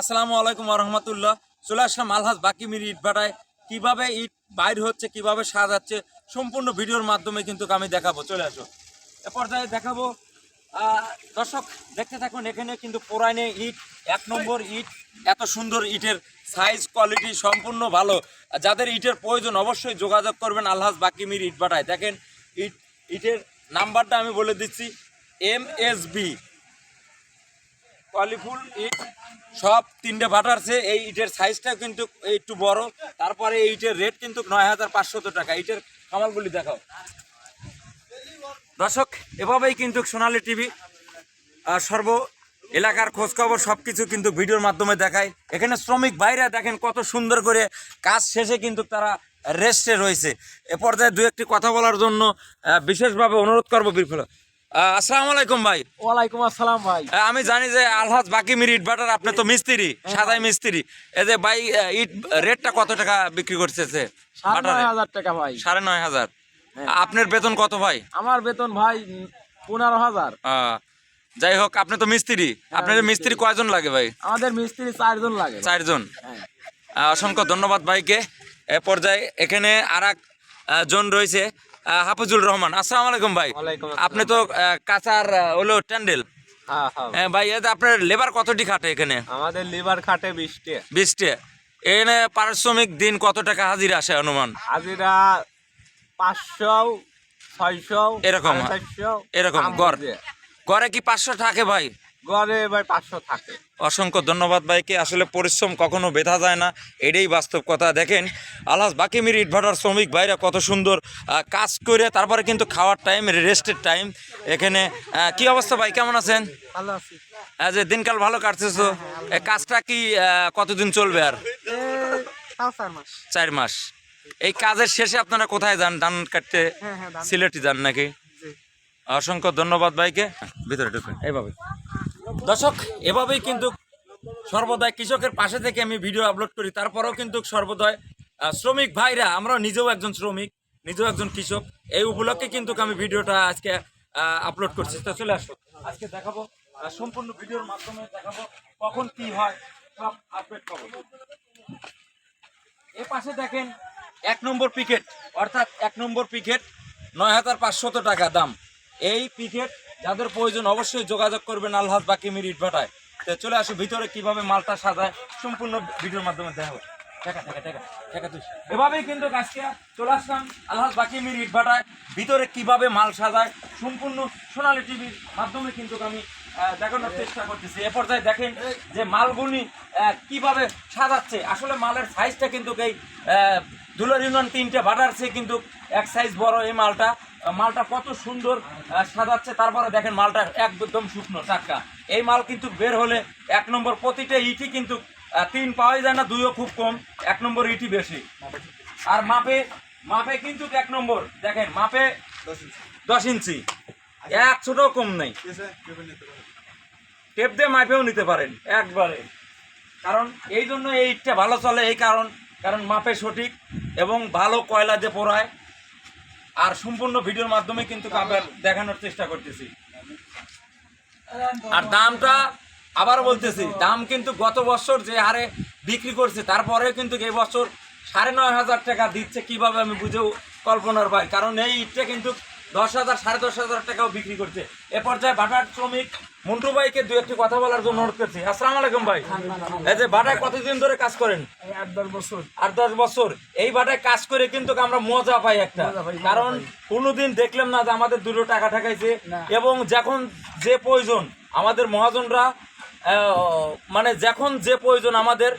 আসসালামু আলাইকুম রহমতুল্লাহ। চলে আসলাম আলহাজ বাকিমির ইট ভাটায় কীভাবে ইট বাইর হচ্ছে, কীভাবে সাজাচ্ছে, সম্পূর্ণ ভিডিওর মাধ্যমে কিন্তু আমি দেখাবো। চলে আসো। এ পর্যায়ে দেখাবো। দর্শক, দেখতে থাকুন, এখানে কিন্তু পুরাইনে ইট, এক নম্বর ইট, এত সুন্দর ইটের সাইজ কোয়ালিটি সম্পূর্ণ ভালো। যাদের ইটের প্রয়োজন অবশ্যই যোগাযোগ করবেন আলহাজ বাকিমির ইট ভাটায় দেখেন, ইট, ইটের নাম্বারটা আমি বলে দিচ্ছি, এম এস বি। কোয়ালিফুল ইট, সব তিনটে ভাটারছে এই ইটের সাইজটা কিন্তু একটু বড়। তারপরে এই ইটের রেট কিন্তু নয় হাজার পাঁচশত টাকা। ইটের কামালগুলি দেখাও। দর্শক, এভাবেই কিন্তু সোনালী টিভি সর্ব এলাকার খোঁজখবর সব কিছু কিন্তু ভিডিওর মাধ্যমে দেখায়। এখানে শ্রমিক ভাইরা দেখেন কত সুন্দর করে কাজ শেষে কিন্তু তারা রেস্টে রয়েছে। এ পর্যায়ে দু একটি কথা বলার জন্য বিশেষভাবে অনুরোধ করব বিরফল। আসসালামু আলাইকুম ভাই। ওয়ালাইকুম আসসালাম ভাই। আমি জানি যে আলহাজ বাকিমির ইট ভাটার আপনি তো মিস্ত্রি সাদাই মিস্ত্রি। এই যে ভাই ইট রেটটা কত টাকা বিক্রি করতেছে হাজার টাকা ভাই। সাড়ে নয় হাজার। আপনার বেতন কত ভাই? আমার বেতন ভাই পনেরো হাজার। যাই হোক আপনি তো মিস্ত্রি। আপনার মিস্ত্রি। কয়জন লাগে ভাই? আমাদের মিস্ত্রি চারজন লাগে। চারজন। হ্যাঁ। অসংখ্য ধন্যবাদ ভাইকে। এ পর্যায়ে এখানে আর এক জন রয়েছে। হাফিজুল রহমান আসসালামু আলাইকুম ভাই। আপনি তো কাঁচার হলো ট্যান্ডেল। হ্যাঁ হ্যাঁ। হ্যাঁ, ভাই যে আপনার লেবার কতটি খাটে এখানে? আমাদের লেবার খাটে বৃষ্টি বিশটে। এখানে পারিশ্রমিক দিন কত টাকা হাজিরা আসে অনুমান? হাজিরা পাঁচশো ছয়শো এরকম। এরকম গড়। গড়ে কি পাঁচশো থাকে ভাই? গড়ে ভাই পাঁচশো থাকে। অসংখ্য ধন্যবাদ ভাইকে। আসলে পরিশ্রম কখনো বেথা যায় না এটাই বাস্তব কথা। দেখেন আলহাজ বাকিমির ইটভাটার শ্রমিক ভাইরা কত সুন্দর কাজ করে তারপরে কিন্তু খাওয়ার টাইম রেস্টের টাইম এখানে। কি অবস্থা ভাই কেমন আছেন? ভালো আছি। আহ, যে দিনকাল ভালো কাটছে তো এ কাজটা কি আহ, কতদিন চলবে আর? চার মাস। চার মাস। এই কাজের শেষে আপনারা কোথায় যান? ধান কাটতে? হ্যাঁ হ্যাঁ সিলেটি যান নাকি? অসংখ্য ধন্যবাদ ভাইকে। ভিতরে ঢুকুন। এইভাবে দর্শক, এভাবেই কিন্তু সর্বদাই কৃষকের পাশে থেকে আমি ভিডিও আপলোড করি। তারপরেও কিন্তু সর্বদাই শ্রমিক ভাইরা আমরা নিজেও একজন শ্রমিক, নিজেও একজন কৃষক, এই উপলক্ষে কিন্তু আমি ভিডিওটা আজকে আপলোড করছি। তো চলে আসো, আজকে দেখাবো সম্পূর্ণ ভিডিওর মাধ্যমে দেখাবো কখন কি হয়, সব আপডেট পাবো। এ পাশে দেখেন, এক নম্বর পিকেট অর্থাৎ এক নম্বর পিকেট নয় হাজার পাঁচশত টাকা দাম। এই পিকেট যাদের প্রয়োজন অবশ্যই যোগাযোগ করবেন আলহাজ বাকিমির ইটভাটায় তো চলে আসো, ভিতরে কীভাবে মালটা সাজায়, সম্পূর্ণ ভিডিওর মাধ্যমে তুই। এভাবেই কিন্তু আজকে চলে আসলাম, আলহাজ বাকিমির ইটভাটায় ভিতরে কীভাবে মাল সাজায়, সম্পূর্ণ সোনালী টিভির মাধ্যমে কিন্তু আমি দেখানোর চেষ্টা করতেছি। এ পর্যায়ে দেখেন যে মালগুলি কীভাবে সাজাচ্ছে। আসলে মালের সাইজটা কিন্তু এই দুলার ইউনিয়ন তিনটে ভাটার চেয়ে কিন্তু এক সাইজ বড় এই মালটা। মালটা কত সুন্দর সাজাচ্ছে। তারপরে দেখেন মালটা একদম শুকনো টাটকা। এই মাল কিন্তু বের হলে এক নম্বর প্রতিটা ইটি কিন্তু তিন পাওয়াই যায় না দুইও খুব কম এক নম্বর ইটি বেশি। আর মাপে মাপে কিন্তু এক নম্বর দেখেন মাপে দশ ইঞ্চি। এক ছোট কম নেই। টেপ দিয়ে মাপেও নিতে পারেন একবারে। কারণ এই জন্য এই ইটটা ভালো চলে এই কারণ কারণ মাপে সঠিক এবং ভালো কয়লা যে পোড়ায় আর সম্পূর্ণ ভিডিওর মাধ্যমে কিন্তু আবার দেখানোর চেষ্টা করতেছি। আর দামটা আবার বলতেছি, দাম কিন্তু গত বছর যে হারে বিক্রি করছে, তারপরেও কিন্তু এই বছর সাড়ে নয় হাজার টাকা দিচ্ছে, কীভাবে আমি বুঝেও কল্পনার পাই কারণ এই ইটটা কিন্তু দশ হাজার, সাড়ে দশ হাজার টাকাও বিক্রি করছে। এ পর্যায়ে ভাটার শ্রমিক মন্টু ভাইকে দু একটি কথা বলার জন্য অনুরোধ করছি। আসসালামু আলাইকুম ভাই। এই যে বাটায় কতদিন ধরে কাজ করেন? আট দশ বছর। আট দশ বছর। এই বাটায় কাজ করে কিন্তু আমরা মজা পাই একটা। কারণ কোনোদিন দেখলাম না যে আমাদের দুটো টাকা ঠেকাইছে এবং যখন যে প্রয়োজন আমাদের মহাজনরা মানে যখন যে প্রয়োজন আমাদের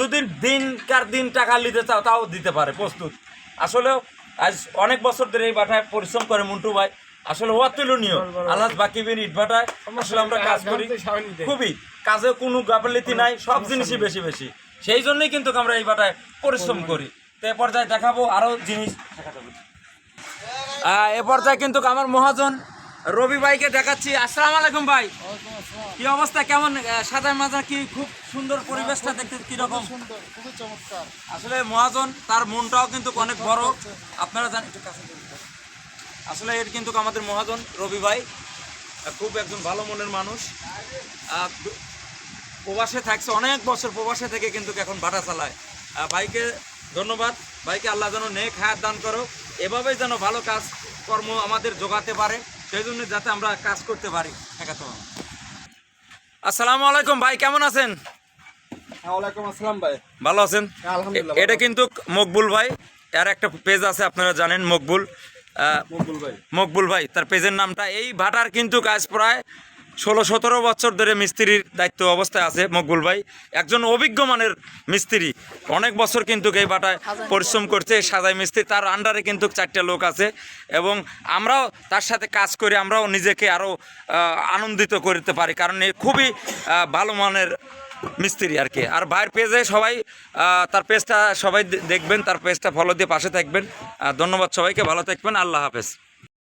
যদি দিনকার দিন টাকা নিতে চাও তাও দিতে পারে প্রস্তুত। আসলে আজ অনেক বছর ধরে এই বাটায় পরিশ্রম করে মন্টু ভাই। আসলে অতুলনীয়। আল্লাহ বাকিবিন ইট ভাটায় আসলে আমরা কাজ করি। খুবই। কাজে কোনো গাফিলতি নাই সব জিনিসই বেশি বেশি। সেই জন্যই কিন্তু আমরা এই বাটায় পরিশ্রম করি। তো এ পর্যায়ে দেখাবো আরও জিনিস। এ পর্যায়ে কিন্তু আমার মহাজন রবি ভাইকে দেখাচ্ছি। আসসালামু আলাইকুম ভাই। কি অবস্থা? কেমন? সাদা মাজা কি খুব সুন্দর পরিবেশটা দেখতে কীরকম? আসলে মহাজন তার মনটাও কিন্তু অনেক বড়। আপনারা জানেন একটু কাছে। আসলে এর কিন্তু আমাদের মহাজন রবি ভাই খুব একজন ভালো মনের মানুষ। প্রবাসে থাকছে অনেক বছর প্রবাসে থেকে কিন্তু এখন ভাটা চালায়। ভাইকে ধন্যবাদ। ভাইকে আল্লাহ যেন নেক হায়াত দান করো এভাবেই যেন ভালো কাজ কর্ম আমাদের জোগাতে পারে সেই জন্য যাতে আমরা কাজ করতে পারি। ঠেকাতে আসসালামু আলাইকুম ভাই কেমন আছেন? ওয়ালাইকুম আসসালাম ভাই। ভালো আছেন? এটা কিন্তু মকবুল ভাই এর একটা পেজ আছে আপনারা জানেন মকবুল। মকবুল ভাই। তার পেজের নামটা এই ভাটার কিন্তু কাজ প্রায় ষোলো সতেরো বছর ধরে মিস্ত্রির দায়িত্ব অবস্থায় আছে মকবুল ভাই। একজন অভিজ্ঞ মানের মিস্ত্রি। অনেক বছর কিন্তু এই ভাটায় পরিশ্রম করছে সাজাই মিস্ত্রি। তার আন্ডারে কিন্তু চারটে লোক আছে এবং আমরাও তার সাথে কাজ করে আমরাও নিজেকে আরও আনন্দিত করতে পারি। কারণ খুবই ভালো মানের মিস্ত্রি আর কি। আর ভাইয়ের পেজে সবাই তার পেজটা সবাই দেখবেন, তার পেজটা ফলো দিয়ে পাশে থাকবেন। ধন্যবাদ সবাইকে, ভালো থাকবেন, আল্লাহ হাফেজ।